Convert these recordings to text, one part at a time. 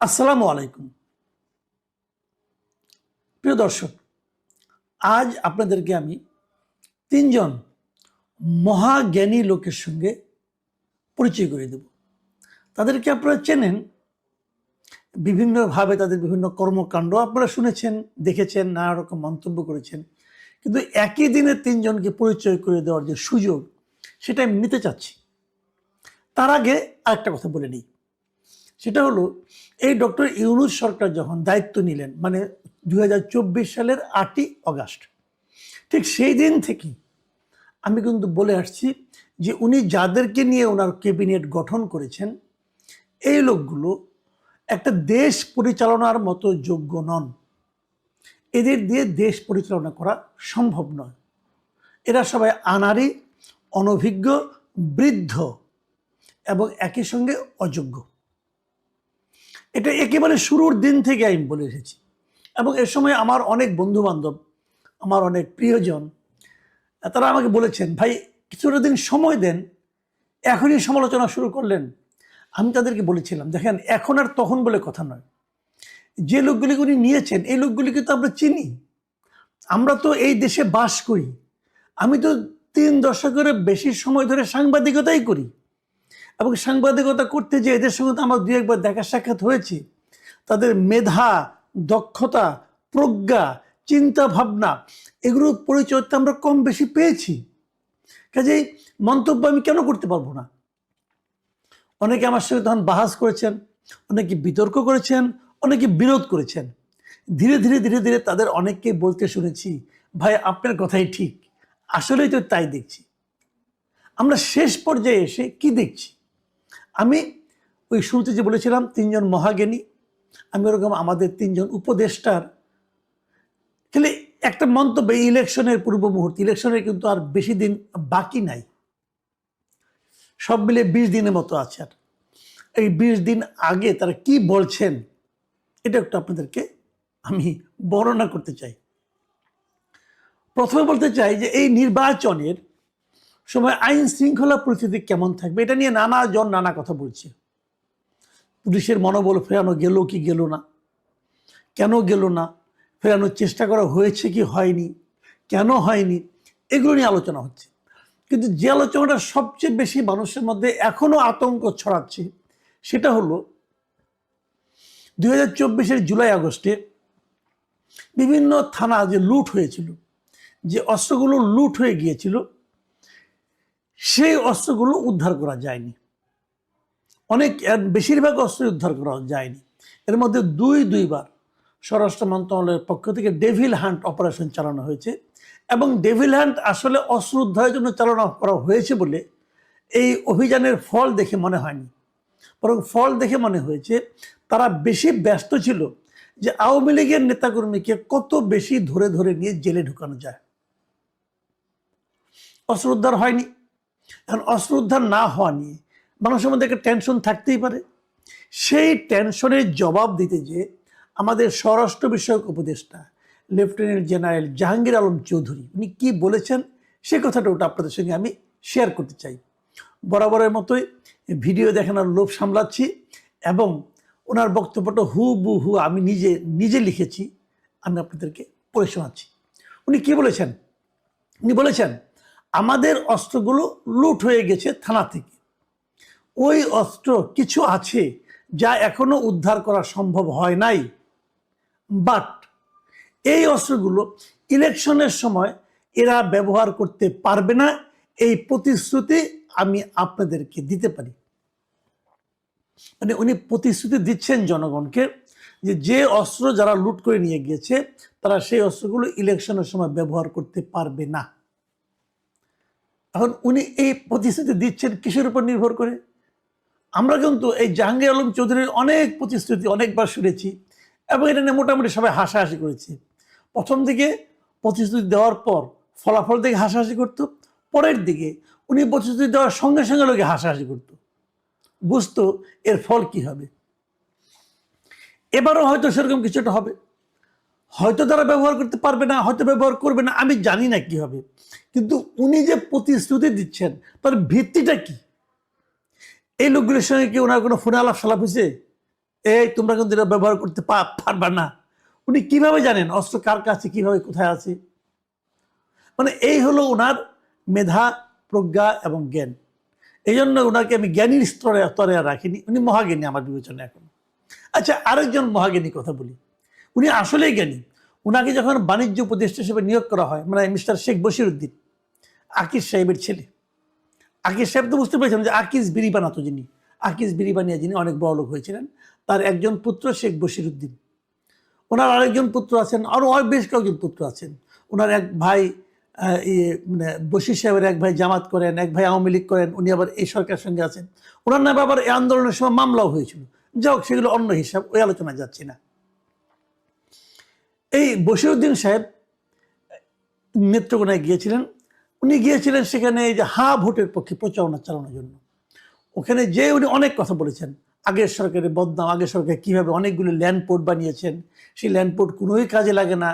আসসালামু আলাইকুম। প্রিয় দর্শক, আজ আপনাদেরকে আমি তিনজন মহাজ্ঞানী লোকের সঙ্গে পরিচয় করে দেব। তাদেরকে আপনারা চেনেন, বিভিন্নভাবে তাদের বিভিন্ন কর্মকাণ্ড আপনারা শুনেছেন, দেখেছেন নানা রকম মন্তব্য করেছেন। কিন্তু একই দিনে তিনজনকে পরিচয় করে দেওয়ার যে সুযোগ, সেটা আমি নিতে চাচ্ছি। তার আগে আরেকটা কথা বলে নিই। সেটা হলো, এই ডক্টর ইউনুস সরকার যখন দায়িত্ব নিলেন মানে দু হাজার চব্বিশ সালের আটই অগাস্ট, ঠিক সেই দিন থেকেই আমি কিন্তু বলে আসছি যে উনি যাদেরকে নিয়ে ওনার ক্যাবিনেট গঠন করেছেন, এই লোকগুলো একটা দেশ পরিচালনার মতো যোগ্য নন। এদের দিয়ে দেশ পরিচালনা করা সম্ভব নয়। এরা সবাই আনারি অনভিজ্ঞ, বৃদ্ধ এবং একই সঙ্গে অযোগ্য। এটা একেবারে শুরুর দিন থেকে আমি বলে এসেছি। এবং এ সময় আমার অনেক বন্ধু বান্ধব আমার অনেক প্রিয়জন, তারা আমাকে বলেছেন, ভাই, কিছুটা দিন সময় দেন, এখনই সমালোচনা শুরু করলেন। আমি তাদেরকে বলেছিলাম, দেখেন, এখন আর তখন বলে কথা নয়। যে লোকগুলিকে উনি নিয়েছেন, এই লোকগুলিকে তো আমরা চিনি। আমরা তো এই দেশে বাস করি। আমি তো তিন দশকের বেশি সময় ধরে সাংবাদিকতাই করি। এবং সাংবাদিকতা করতে যে এদের সঙ্গে তো আমার দু একবার দেখা সাক্ষাৎ হয়েছে, তাদের মেধা, দক্ষতা, প্রজ্ঞা চিন্তা ভাবনা এগুলোর পরিচয় আমরা কম বেশি পেয়েছি। কাজেই মন্তব্য আমি কেন করতে পারব না? অনেকে আমার সঙ্গে তখন বাহাস করেছেন, অনেকে বিতর্ক করেছেন, অনেকে বিরোধ করেছেন। ধীরে ধীরে ধীরে ধীরে তাদের অনেককে বলতে শুনেছি, ভাই, আপনার কথাই ঠিক। আসলেই তো তাই দেখছি। আমরা শেষ পর্যায়ে এসে কি দেখছি? আমি ওই শুরুতে যে বলেছিলাম, তিনজন মহাজ্ঞানী, আমি ওরকম আমাদের তিনজন উপদেষ্টার। তাহলে একটা মন্তব্য ইলেকশনের পূর্ব মুহূর্তে, ইলেকশনের কিন্তু আর বেশি দিন বাকি নাই। সব মিলে বিশ দিনের মতো আছে আর। এই বিশ দিন আগে তারা কি বলছেন, এটা একটু আপনাদেরকে আমি বর্ণনা করতে চাই। প্রথমে বলতে চাই যে এই নির্বাচনের সময় আইন শৃঙ্খলা পরিস্থিতি কেমন থাকবে? এটা নিয়ে নানা জন নানা কথা বলছে। পুলিশের মনোবল ফেরানো গেল কি গেল না? কেন গেল না? ফেরানোর চেষ্টা করা হয়েছে কি হয়নি? কেন হয়নি? এগুলো নিয়ে আলোচনা হচ্ছে। কিন্তু যে আলোচনাটা সবচেয়ে বেশি মানুষের মধ্যে এখনও আতঙ্ক ছড়াচ্ছে, সেটা হলো দুই হাজার চব্বিশের জুলাই আগস্টে বিভিন্ন থানা যে লুট হয়েছিল, যে অস্ত্রগুলো লুট হয়ে গিয়েছিল সেই অস্ত্রগুলো উদ্ধার করা যায়নি। অনেক বেশিরভাগ অস্ত্র উদ্ধার করা যায়নি। এর মধ্যে দুই, দুইবার স্বরাষ্ট্র মন্ত্রণালয়ের পক্ষ থেকে ডেভিল হান্ট অপারেশন চালানো হয়েছে এবং ডেভিল হান্ট আসলে অস্ত্র উদ্ধারের জন্য চালানো করা হয়েছে বলে এই অভিযানের ফল দেখে মনে হয়নি। বরং ফল দেখে মনে হয়েছে, তারা বেশি ব্যস্ত ছিল যে আওয়ামী লীগের নেতাকর্মীকে কত বেশি ধরে ধরে নিয়ে জেলে ঢুকানো যায়। অস্ত্র উদ্ধার হয়নি এখন অস্ত্র উদ্ধার না হওয়া নিয়ে মানুষের মধ্যে একটা টেনশন থাকতেই পারে। সেই টেনশনের জবাব দিতে যে আমাদের স্বরাষ্ট্র বিষয়ক উপদেষ্টা লেফটেন্যান্ট জেনারেল জাহাঙ্গীর আলম চৌধুরী, উনি কি বলেছেন? সে কথাটা ওটা আপনাদের সঙ্গে আমি শেয়ার করতে চাই। বরাবরের মতোই ভিডিও দেখানোর লোভ সামলাচ্ছি এবং ওনার বক্তব্যটা হু বু হু আমি নিজে নিজে লিখেছি, আমি আপনাদেরকে পড়ে শোনাচ্ছি। উনি কি বলেছেন? উনি বলেছেন আমাদের অস্ত্রগুলো লুট হয়ে গেছে থানা থেকে। ওই অস্ত্র কিছু আছে যা এখনও উদ্ধার করা সম্ভব হয় নাই। বাট এই অস্ত্রগুলো ইলেকশনের সময় এরা ব্যবহার করতে পারবে না, এই প্রতিশ্রুতি আমি আপনাদেরকে দিতে পারি। মানে উনি প্রতিশ্রুতি দিচ্ছেন জনগণকে যে যে অস্ত্র যারা লুট করে নিয়ে গিয়েছে তারা সেই অস্ত্রগুলো ইলেকশনের সময় ব্যবহার করতে পারবে না। এখন উনি এই প্রতিশ্রুতি দিচ্ছেন কিসের উপর নির্ভর করে? আমরা কিন্তু এই জাহাঙ্গীর আলম চৌধুরীর অনেক প্রতিশ্রুতি অনেকবার শুনেছি এবং এটা নিয়ে মোটামুটি সবাই হাসাহাসি করেছে। প্রথম দিকে প্রতিশ্রুতি দেওয়ার পর ফলাফল দেখে হাসাহাসি করতো, পরের দিকে উনি প্রতিশ্রুতি দেওয়ার সঙ্গে সঙ্গে লোকে হাসাহাসি করতো। বুঝতো এর ফল কি হবে। এবারও হয়তো সেরকম কিছু একটা হবে। হয়তো তারা ব্যবহার করতে পারবে না, হয়তো ব্যবহার করবে না, আমি জানি না কি হবে কিন্তু উনি যে প্রতিশ্রুতি দিচ্ছেন, তার ভিত্তিটা কি? এই লোকগুলোর সঙ্গে কি ওনার কোনো ফোনে আলাপ সালাপ হয়েছে? এই, তোমরা কিন্তু এটা ব্যবহার করতে পারবা না। উনি কীভাবে জানেন? অস্ত্র কার কাছে, কীভাবে, কোথায় আছে? মানে এই হলো ওনার মেধা, প্রজ্ঞা এবং জ্ঞান। এই জন্য ওনাকে আমি জ্ঞানীর স্তরে স্তরে রাখিনি। উনি মহাজ্ঞানী আমার বিবেচনা এখন। আচ্ছা আরেকজন মহাজ্ঞানী কথা বলি। উনি আসলেই জ্ঞানী। ওনাকে যখন বাণিজ্য উপদেষ্টা হিসেবে নিয়োগ করা হয় মানে মিস্টার শেখ বশির উদ্দিন আকিস সাহেবের ছেলে। আকিস সাহেব তো বুঝতে পেরেছেন যে আকিস বিড়ি বানাতো যিনি আকিস বিড়ি বানিয়ে যিনি অনেক বড় লোক হয়েছিলেন তার একজন পুত্র শেখ বশির উদ্দিন ওনার আরেকজন পুত্র আছেন আরও বেশ কয়েকজন পুত্র আছেন। ওনার এক ভাই ইয়ে, মানে বশির সাহেবের এক ভাই জামাত করেন এক ভাই আওয়ামী লীগ করেন উনি আবার এই সরকারের সঙ্গে আছেন। ওনার নামে আবার এই আন্দোলনের সময় মামলাও হয়েছিল। যাই হোক সেগুলো অন্য হিসাব ওই আলোচনায় যাচ্ছি না। এই বশিরউদ্দিন সাহেব নেত্রকোনায় গিয়েছিলেন। উনি গিয়েছিলেন সেখানে এই যে হা ভোটের পক্ষে প্রচারণা চালানোর জন্য। ওখানে যে উনি অনেক কথা বলেছেন। আগের সরকারের বদনাম, আগের সরকার কীভাবে অনেকগুলো ল্যান্ড পোর্ট বানিয়েছেন, সেই ল্যান্ড পোর্ট কোনোই কাজে লাগে না।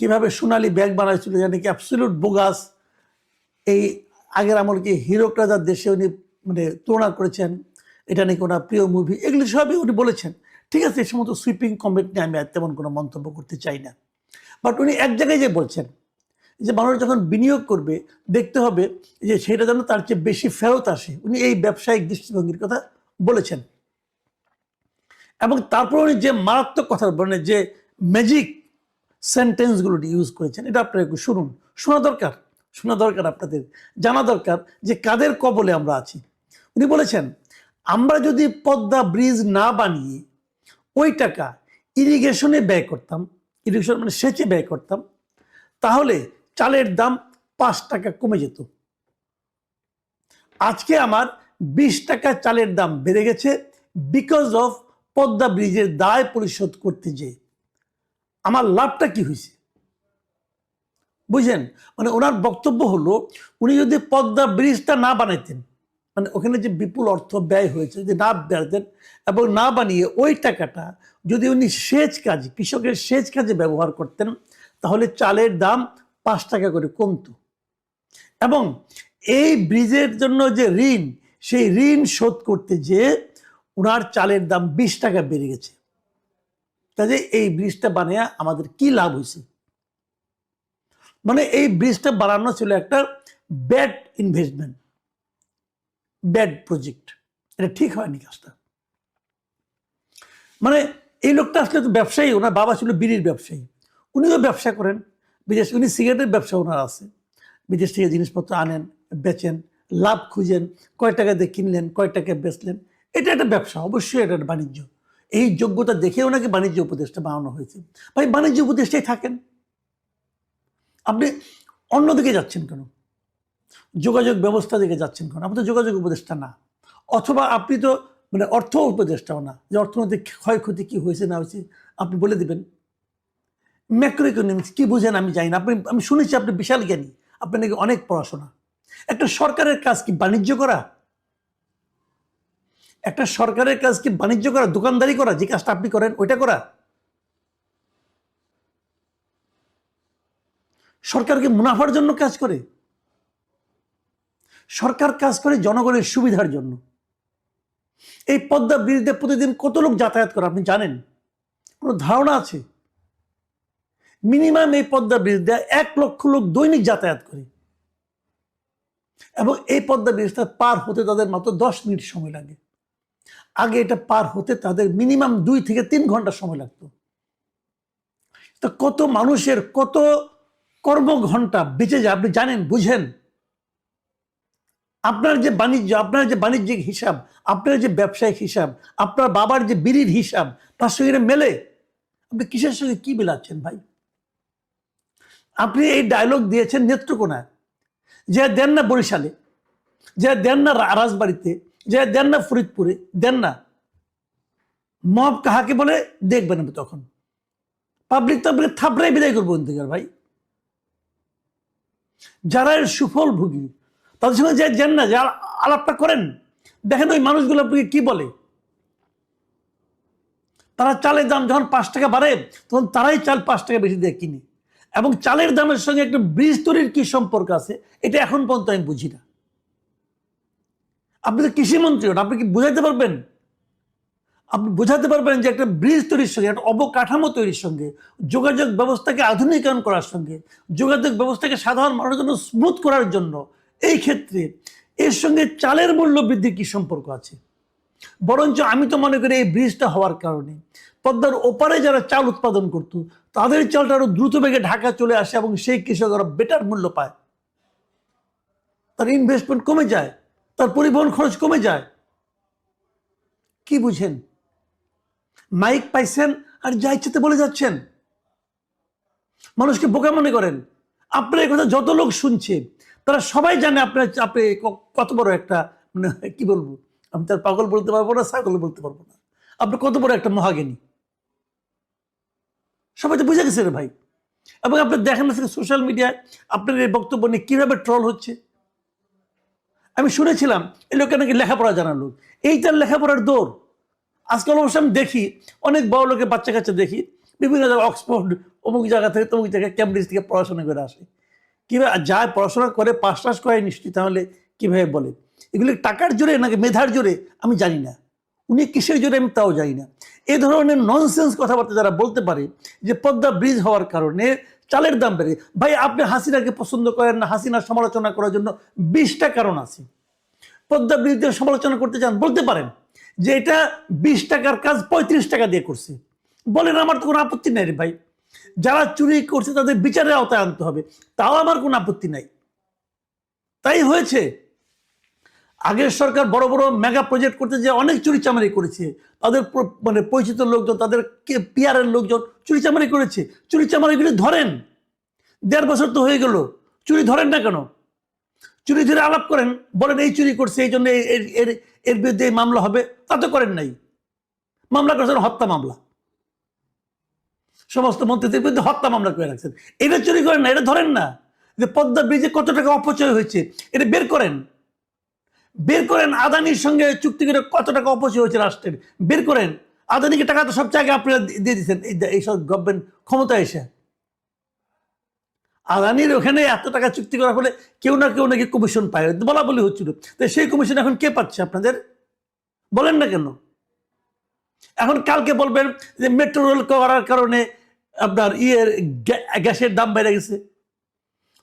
কীভাবে সোনালি ব্যাগ বানাইছিল যা কি অ্যাবসলিউট বোগাস। এই আগের আমলকে হিরো রাজার দেশে উনি মানে তুলনা করেছেন। এটা নাকি ওনার প্রিয় মুভি এগুলি সবই উনি বলেছেন। ঠিক আছে, এই সমস্ত সুইপিং কমেন্ট নিয়ে আমি আর তেমন কোনো মন্তব্য করতে চাই না। বাট উনি এক জায়গায় যে বলছেন, যে মানুষ যখন বিনিয়োগ করবে, দেখতে হবে যে সেটা যেন তার চেয়ে বেশি ফেরত আসে। উনি এই ব্যবসায়িক দৃষ্টিভঙ্গির কথা বলেছেন। এবং তারপর উনি যে মারাত্মক কথা বলেন, যে ম্যাজিক সেন্টেন্সগুলো ইউজ করেছেন, এটা আপনারা একটু শুনুন। শোনা দরকার? শোনা দরকার আপনাদের। জানা দরকার যে কাদের কবলে আমরা আছি। উনি বলেছেন, আমরা যদি পদ্মা ব্রিজ না বানিয়ে ওই টাকা ইরিগেশনে ব্যয় করতাম ইরিগেশন মানে সেচে ব্যয় করতাম, তাহলে চালের দাম পাঁচ টাকা কমে যেত। আজকে আমার বিশ টাকা চালের দাম বেড়ে গেছে বিকজ অফ পদ্মা ব্রিজের দায় পরিশোধ করতে যেয়ে। আমার লাভটা কি হয়েছে? বুঝলেন? মানে ওনার বক্তব্য হলো, উনি যদি পদ্মা ব্রিজটা না বানাইতেন মানে ওখানে যে বিপুল অর্থ ব্যয় হয়েছে যদি না বেড়াতেন এবং না বানিয়ে ওই টাকাটা যদি উনি সেচ কাজে, কৃষকের সেচ কাজে ব্যবহার করতেন, তাহলে চালের দাম পাঁচ টাকা করে কমতো। এবং এই ব্রিজের জন্য যে ঋণ, সেই ঋণ শোধ করতে যেয়ে ওনার চালের দাম বিশ টাকা বেড়ে গেছে। কাজে এই ব্রিজটা বানিয়ে আমাদের কি লাভ হয়েছে? মানে এই ব্রিজটা বানানো ছিল একটা ব্যাড ইনভেস্টমেন্ট। ব্যাড প্রজেক্ট এটা ঠিক হয়নি কাজটা। মানে এই লোকটা আসলে তো ব্যবসায়ী, ওনার বাবা ছিল বিড়ির ব্যবসায়ী। উনিও ব্যবসা করেন। বিদেশ উনি সিগারেটের ব্যবসা ওনার আছে। বিদেশ থেকে জিনিসপত্র আনেন, বেচেন, লাভ খুঁজেন, কয় টাকা দিয়ে কিনলেন, কয় টাকায় বেচলেন। এটা একটা ব্যবসা, অবশ্যই এটা একটা বাণিজ্য। এই যোগ্যতা দেখে ওনাকে বাণিজ্য উপদেষ্টা বানানো হয়েছে। ভাই, বাণিজ্য উপদেষ্টাই থাকেন। আপনি অন্যদিকে যাচ্ছেন কেন? যোগাযোগ ব্যবস্থা দিকে যাচ্ছেন কেন? আপনি তো যোগাযোগ উপদেষ্টা না। অথবা আপনি তো মানে অর্থ উপদেষ্টাও না, যে অর্থনৈতিক ক্ষয়ক্ষতি কি হয়েছে না হয়েছে আপনি বলে দিবেন। ম্যাক্রো ইকোনমিক্স কি বুঝেন আমি জানি না। আপনি, আমি শুনেছি আপনি বিশাল জ্ঞানী, আপনি নাকি অনেক পড়াশোনা। একটা সরকারের কাজ কি বাণিজ্য করা? একটা সরকারের কাজ কি বাণিজ্য করা, দোকানদারি করা, যে কাজটা আপনি করেন ওইটা করা? সরকার কি মুনাফার জন্য কাজ করে? সরকার কাজ করে জনগণের সুবিধার জন্য। এই পদ্মা ব্রিজে প্রতিদিন কত লোক যাতায়াত করে, আপনি জানেন? কোনো ধারণা আছে? মিনিমাম এই পদ্মা ব্রিজ এক লক্ষ লোক দৈনিক যাতায়াত করে। এবং এই পদ্মা ব্রিজটা পার হতে তাদের মাত্র দশ মিনিট সময় লাগে। আগে এটা পার হতে তাদের মিনিমাম দুই থেকে তিন ঘণ্টা সময় লাগতো। তো কত মানুষের কত কর্মঘণ্টা বেঁচে যায়, আপনি জানেন? বুঝেন? আপনার যে বাণিজ্য, আপনার যে বাণিজ্যিক হিসাব, আপনার যে ব্যবসায়িক হিসাব, আপনার বাবার যে বিড়ির হিসাব, তার সঙ্গে মেলে? আপনি কিসের সঙ্গে কি মিলাচ্ছেন ভাই? আপনি এই ডায়লগ দিয়েছেন নেত্রকোনায়। যে দেন না বরিশালে, যে দেন না রাজবাড়িতে, যে দেন না ফরিদপুরে, দেন না। মব কাহাকে বলে? দেখবেন আমি তখন। পাবলিক তো আপনাকে থাপড়াই বিদায় করব ভাই। যারা এর সুফল ভুগি তাদের সঙ্গে যে যান না যে আলাপটা করেন, দেখেন ওই মানুষগুলো আপনাকে কি বলে? তারা চালের দাম যখন পাঁচ টাকা বাড়ে, তখন তারাই চাল পাঁচ টাকা বেশি দিয়ে কিনে। এবং চালের দামের সঙ্গে একটা ব্রিজ তৈরির কি সম্পর্ক আছে, এটা এখন পর্যন্ত আমি বুঝি না। আপনি তো কৃষিমন্ত্রী হন আপনি কি বুঝাইতে পারবেন? আপনি বোঝাতে পারবেন যে একটা ব্রিজ তৈরির সঙ্গে, একটা অবকাঠামো তৈরির সঙ্গে, যোগাযোগ ব্যবস্থাকে আধুনিকায়ন করার সঙ্গে, যোগাযোগ ব্যবস্থাকে সাধারণ মানুষের জন্য স্মুথ করার জন্য এই ক্ষেত্রে এর সঙ্গে চালের মূল্য বৃদ্ধির কি সম্পর্ক আছে? বরঞ্চ আমি তো মনে করি এই ব্রিজটা হওয়ার কারণে। পদ্মার ওপারে যারা চাল উৎপাদন করত, তাদের চালটা আরও দ্রুত বেগে ঢাকা চলে আসে এবং সেই কৃষকরা বেটার মূল্য পায়। তার ইনভেস্টমেন্ট কমে যায়, তার পরিবহন খরচ কমে যায়। কি বুঝেন? মাইক পাইছেন আর যা ইচ্ছেতে বলে যাচ্ছেন। মানুষকে বোকা মনে করেন। আপনার কথা যত লোক শুনছে তারা সবাই জানে আপনার আপনি কত বড় একটা মানে কি বলব? আমি তার পাগল বলতে পারব না, ছাগল বলতে পারব না। আপনি কত বড় একটা মহাজ্ঞানী? সবাই তো বুঝে গেছে রে ভাই। এবং আপনি দেখেন সোশ্যাল মিডিয়ায় আপনার এই বক্তব্য নিয়ে কীভাবে ট্রল হচ্ছে? আমি শুনেছিলাম, এই লোকটা নাকি লেখাপড়া জানার লোক এইটার লেখাপড়ার দৌড়। আজকাল অবশ্য আমি দেখি, অনেক বড় লোকের বাচ্চা কাচ্চা দেখি, বিভিন্ন জায়গায় অক্সফোর্ড অমুক জায়গা থেকে তমুক জায়গায় ক্যামব্রিজ থেকে পড়াশোনা করে আসে। কীভাবে যায় পড়াশোনা করে পাস টাস করে নিশ্চয়ই তাহলে কীভাবে বলে? এগুলি টাকার জোরে নাকি মেধার জোরে আমি জানি না। উনি কিসের জোরে আমি তাও জানি না। এ ধরনের ননসেন্স কথাবার্তা যারা বলতে পারে যে পদ্মা ব্রিজ হওয়ার কারণে চালের দাম বেড়ে, ভাই আপনি হাসিনাকে পছন্দ করেন না, হাসিনার সমালোচনা করার জন্য বিশটা কারণ আছে। পদ্মা ব্রিজের সমালোচনা করতে চান, বলতে পারেন যে এটা বিশ টাকার কাজ পঁয়ত্রিশ টাকা দিয়ে করছে। বলেন আমার তো কোনো আপত্তি নেই রে ভাই। যারা চুরি করছে তাদের বিচারের আওতায় আনতে হবে। তাও আমার কোনো আপত্তি নাই। তাই হয়েছে। আগের সরকার বড় বড় মেগা প্রজেক্ট করতে যে অনেক চুরি চামারি করেছে। তাদের মানে পরিচিত লোকজন, তাদের পিয়ারের লোকজন চুরি চামারি করেছে। চুরি চামারিগুলি ধরেন। দেড় বছর তো হয়ে গেল। চুরি ধরেন না কেন? চুরি ধরে আলাপ করেন। বলেন, এই চুরি করছে, এই জন্য এর এর বিরুদ্ধে এই মামলা হবে। তা তো করেন নাই। মামলা করেছেন হত্যা মামলা। সমস্ত মন্ত্রীদের বিরুদ্ধে হত্যা মামলা করে রাখছেন। এটা চুরি করেন না, এটা ধরেন না যে পদ্মা ব্রিজে কত টাকা অপচয় হয়েছে, এটা বের করেন। বের করেন আদানির সঙ্গে চুক্তি করে কত টাকা অপচয় হয়েছে রাষ্ট্রের। বের করেন। আদানিকে টাকা তো সব জায়গায় আপনারা দিয়ে দিচ্ছেন এইসব গভর্নমেন্ট ক্ষমতা এসে। আদানির ওখানে এত টাকা চুক্তি করার ফলে কেউ না কেউ নাকি কমিশন পায় বলা বলি হচ্ছিল। তো সেই কমিশন এখন কে পাচ্ছে আপনাদের? বলেন না কেন। এখন কালকে বলবেন যে মেট্রো রেল করার কারণে আপনার ইয়ের গ্যা- গ্যাসের দাম বেড়ে গেছে।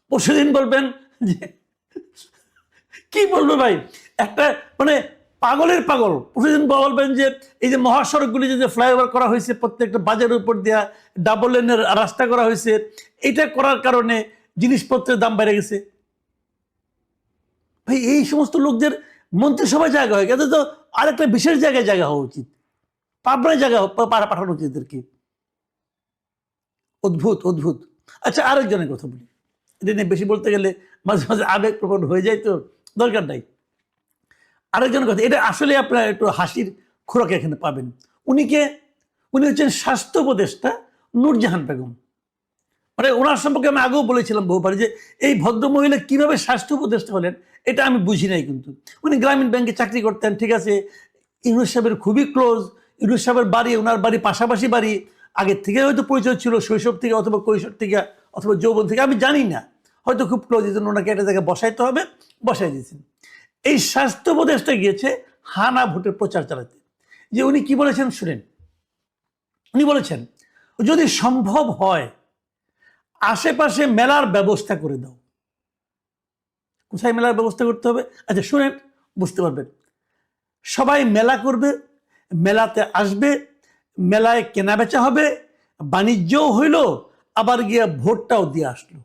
পরশুদিন বলবেন যে, কি বলব ভাই? একটা মানে পাগলের পাগল। প্রতিদিন বলবেন যে, এই যে মহাসড়কগুলি যে ফ্লাইওভার করা হয়েছে, প্রত্যেকটা বাজারের উপর দেওয়া ডাবল লেনের রাস্তা করা হয়েছে, এটা করার কারণে জিনিসপত্রের দাম বেড়ে গেছে। ভাই, এই সমস্ত লোকদের মন্ত্রিসভায় জায়গা হয়। এদের তো আরেকটা বিশেষ জায়গায় জায়গা হওয়া উচিত। পাবনায় জায়গা পা- পা- পাঠানো উচিত এদেরকে। অদ্ভুত অদ্ভুত। আচ্ছা আরেকজনের কথা বলি। এটা নিয়ে বেশি বলতে গেলে মাঝে মাঝে আবেগ প্রবণ হয়ে যায় তো, দরকার নাই। আরেকজনের কথা, এটা আসলে আপনার একটু হাসির খোরাক এখানে পাবেন। উনি কে? উনি হচ্ছেন স্বাস্থ্য উপদেষ্টা নূরজাহান বেগম। মানে ওনার সম্পর্কে আমি আগেও বলেছিলাম বহুবার যে, এই ভদ্র মহিলা কীভাবে স্বাস্থ্য উপদেষ্টা হলেন, এটা আমি বুঝি নাই কিন্তু। উনি গ্রামীণ ব্যাংকে চাকরি করতেন, ঠিক আছে, ইউনুস সাহেবের খুবই ক্লোজ ইউনুস সাহেবের বাড়ি, ওনার বাড়ি পাশাপাশি বাড়ি, আগের থেকে হয়তো পরিচয় ছিল, শৈশব থেকে অথবা কৈশোর থেকে অথবা যৌবন থেকে, আমি জানি না। হয়তো খুব ক্লোজ এই জন্য ওনাকে একটা জায়গায় বসাইতে হবে, বসাই দিয়েছেন। এই স্বাস্থ্য উপদেষ্টা গিয়েছে হানা ভোটের প্রচার চালাতে। যে উনি কি বলেছেন শুনেন? উনি বলেছেন, যদি সম্ভব হয়, আশেপাশে মেলার ব্যবস্থা করে দাও। কোথায় মেলার ব্যবস্থা করতে হবে? আচ্ছা শুনেন, বুঝতে পারবেন। সবাই মেলা করবে মেলাতে আসবে, মেলায় কেনা বেচা হবে, বাণিজ্যও হইল, আবার গিয়ে ভোটটাও দিয়ে আসলো।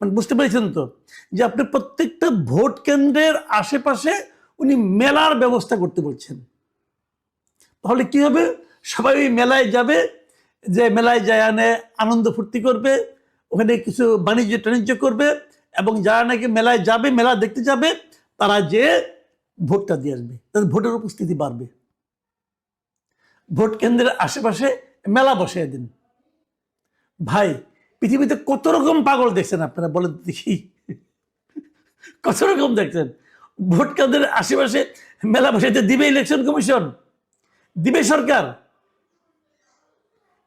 মানে বুঝতে পেরেছেন তো? যে আপনি প্রত্যেকটা ভোট কেন্দ্রের আশেপাশে উনি মেলার ব্যবস্থা করতে বলছেন। তাহলে কি হবে? সবাই মেলায় যাবে, যে মেলায় যায় আনে, আনন্দ ফুর্তি করবে, ওখানে কিছু বাণিজ্য টাণিজ্য করবে, এবং যারা নাকি মেলায় যাবে, মেলা দেখতে যাবে, তারা যে ভোটটা দিয়ে আসবে। তাদের ভোটের উপস্থিতি বাড়বে। ভোট কেন্দ্রের আশেপাশে মেলা বসিয়ে দিন। ভাই, পৃথিবীতে কত রকম পাগল দেখছেন আপনারা বলেন দেখি। কত রকম দেখছেন? ভোট কেন্দ্রের আশেপাশে মেলা বসাইতে দিবে ইলেকশন কমিশন দিবে সরকার?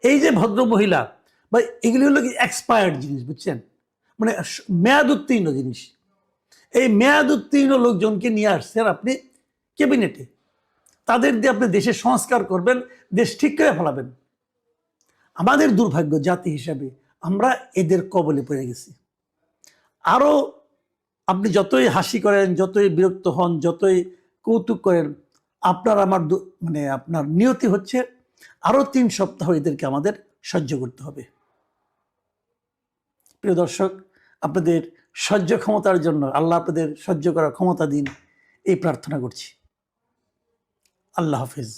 এই যে ভদ্র মহিলা বা এগুলি হলো কি এক্সপায়ার্ড জিনিস, বুঝছেন? মানে মেয়াদ উত্তীর্ণ জিনিস। এই মেয়াদ উত্তীর্ণ লোকজনকে নিয়ে আসছেন আপনি ক্যাবিনেটে। তাদের দিয়ে আপনি দেশের সংস্কার করবেন, দেশ ঠিক করে ফেলাবেন। আমাদের দুর্ভাগ্য জাতি হিসাবে আমরা এদের কবলে পড়ে গেছি। আরও আপনি যতই হাসি করেন, যতই বিরক্ত হন, যতই কৌতুক করেন, আপনার আমার মানে আপনার নিয়তি হচ্ছে আরও তিন সপ্তাহ এদেরকে আমাদের সহ্য করতে হবে। প্রিয় দর্শক, আপনাদের সহ্য ক্ষমতার জন্য, আল্লাহ আপনাদের সহ্য করার ক্ষমতা দিন, এই প্রার্থনা করছি। আল্লাহ হাফিজ।